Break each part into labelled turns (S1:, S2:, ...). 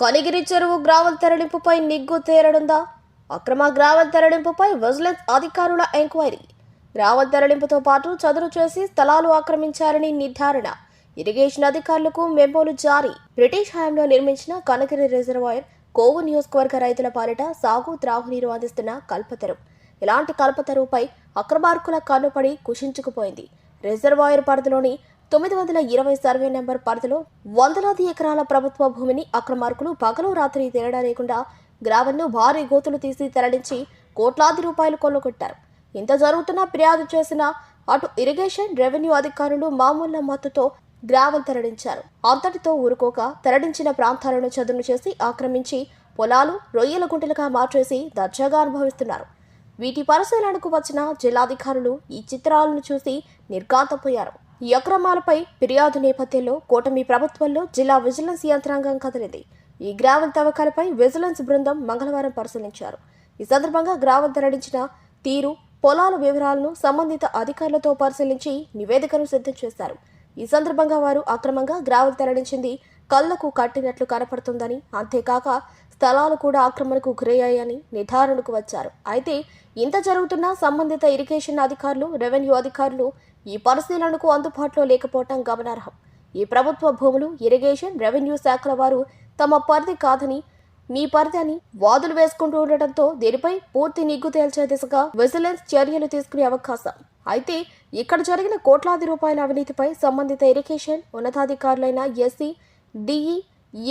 S1: కనిగిరి చెరువు గ్రావెల్ తరలింపుపై నిగ్గు తేరడుందా అక్రమ గ్రామం తరలింపుపై విజిలెన్స్ అధికారుల ఎంక్వైరీ. గ్రావెల్ తరలింపుతో పాటు చదురు చేసి స్థలాలు ఆక్రమించారని నిర్ధారణ. ఇరిగేషన్ అధికారులకు మెమోలు జారీ. బ్రిటిష్ హయాంలో నిర్మించిన కనగిరి రిజర్వాయర్ కోవు నియోజకవర్గ రైతుల పాలిట సాగు త్రాగునీరు అందిస్తున్న కల్పతరు. ఇలాంటి కల్పతరుపై అక్రమార్కుల కన్నుపడి కుషించుకుపోయింది. రిజర్వాయర్ పరిధిలోని తొమ్మిది వందల ఇరవై సర్వే నెంబర్ పరిధిలో వందలాది ఎకరాల ప్రభుత్వ భూమిని అక్రమార్కులు పగలు రాత్రి తేడా లేకుండా గ్రావెల్ను భారీ గోతులు తీసి తరలించి కోట్లాది రూపాయలు కొల్లగొట్టారు. ఇంత జరుగుతున్నా ఫిర్యాదు చేసిన అటు ఇరిగేషన్ రెవెన్యూ అధికారులు మామూలు మత్తుతో గ్రావెల్ తరలించారు. అంతటితో ఊరుకోక తరలించిన ప్రాంతాలను చదును చేసి ఆక్రమించి పొలాలు రొయ్యల గుంటలుగా మార్చేసి దర్జాగా అనుభవిస్తున్నారు. వీటి పరిశీలనకు వచ్చిన జిల్లాధికారులు ఈ చిత్రాలను చూసి నిర్ఘాంతపోయారు. ఈ అక్రమాలపై ఫిర్యాదు నేపథ్యంలో కూటమి ప్రభుత్వంలో జిల్లా విజిలెన్స్ యంత్రాంగం కదిలింది. ఈ గ్రావెల్ తవ్వకాలపై విజిలెన్స్ బృందం మంగళవారం పరిశీలించారు. ఈ సందర్భంగా గ్రావెల్ తరలించిన తీరు పొలాల వివరాలను సంబంధిత అధికారులతో పరిశీలించి నివేదికను సిద్ధం చేశారు. ఈ సందర్భంగా వారు అక్రమంగా గ్రావెల్ తరలించింది కళ్ళకు కట్టినట్లు కనపడుతుందని అంతేకాక స్థలాలు కూడా ఆక్రమణకు గురయ్యాయని నిర్ధారణకు వచ్చారు. అయితే ఇంత జరుగుతున్నా సంబంధిత ఇరిగేషన్ అధికారులు రెవెన్యూ అధికారులు ఈ పరిశీలనకు అందుబాటులో లేకపోవటం గమనార్హం. ఈ ప్రభుత్వ భూములు ఇరిగేషన్ రెవెన్యూ శాఖల వారు తమ పరిధి కాదని మీ పరిధి అని వాదులు వేసుకుంటూ ఉండటంతో దీనిపై పూర్తి నిగ్గు తేల్చే దిశగా విజిలెన్స్ చర్యలు తీసుకునే అవకాశం. అయితే ఇక్కడ జరిగిన కోట్లాది రూపాయల అవినీతిపై సంబంధిత ఇరిగేషన్ ఉన్నతాధికారులైన ఎస్సీ డిఈ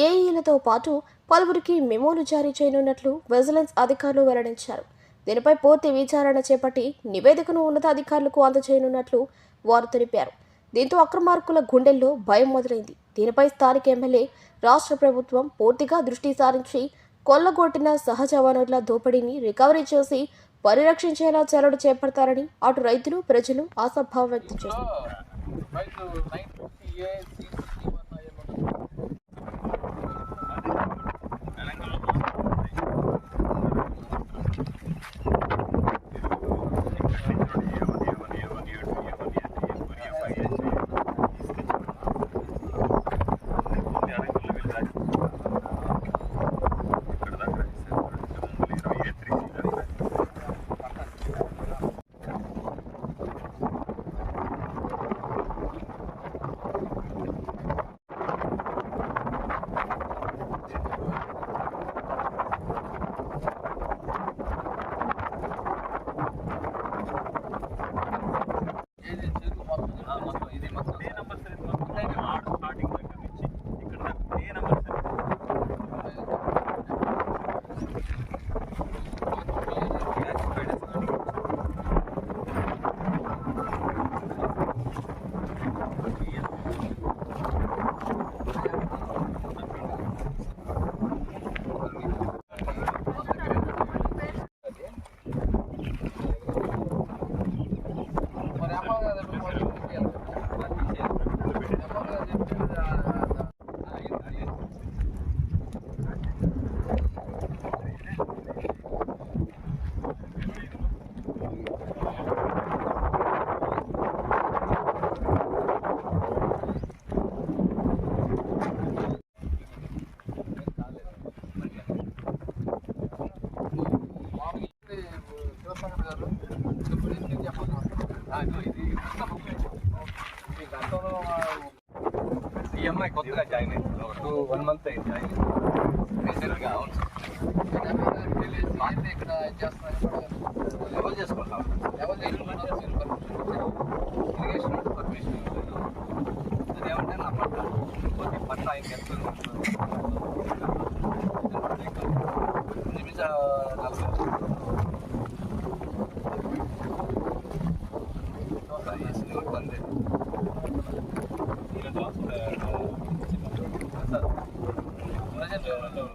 S1: ఏఈలతో పాటు పలువురికి మెమోలు జారీ చేయనున్నట్లు విజిలెన్స్ అధికారులు వెల్లడించారు. దీనిపై పూర్తి విచారణ చేపట్టి నివేదికను ఉన్నతాధికారులకు అందజేయనున్నట్లు వారు తెలిపారు. దీంతో అక్రమార్కుల గుండెల్లో భయం మొదలైంది. దీనిపై స్థానిక ఎమ్మెల్యే రాష్ట్ర ప్రభుత్వం పూర్తిగా దృష్టి సారించి కొల్లగొట్టిన సహజ వనరుల దోపిడీని రికవరీ చేసి పరిరక్షించేలా చర్యలు చేపడతారని అటు రైతులు ప్రజలు ఆశాభావం వ్యక్తం
S2: చేశారు video.
S3: ఈ అమ్మాయి కొత్తగా జాయిన్ అయింది టూ వన్ మంత్ అయింది జాయిన్ రీసెంట్గా అవును
S2: ఇక్కడ చేస్తున్నారు
S3: లెవెల్ చేసుకుంటాం
S2: ఎవరు
S3: ఇరిగేషన్ పర్మిషన్ అది ఏమంటే నా పట్ట కొద్ది పట్ట ఆయనకి ఎంత నిమిష నలభై 왔는데. 이런 데 왔을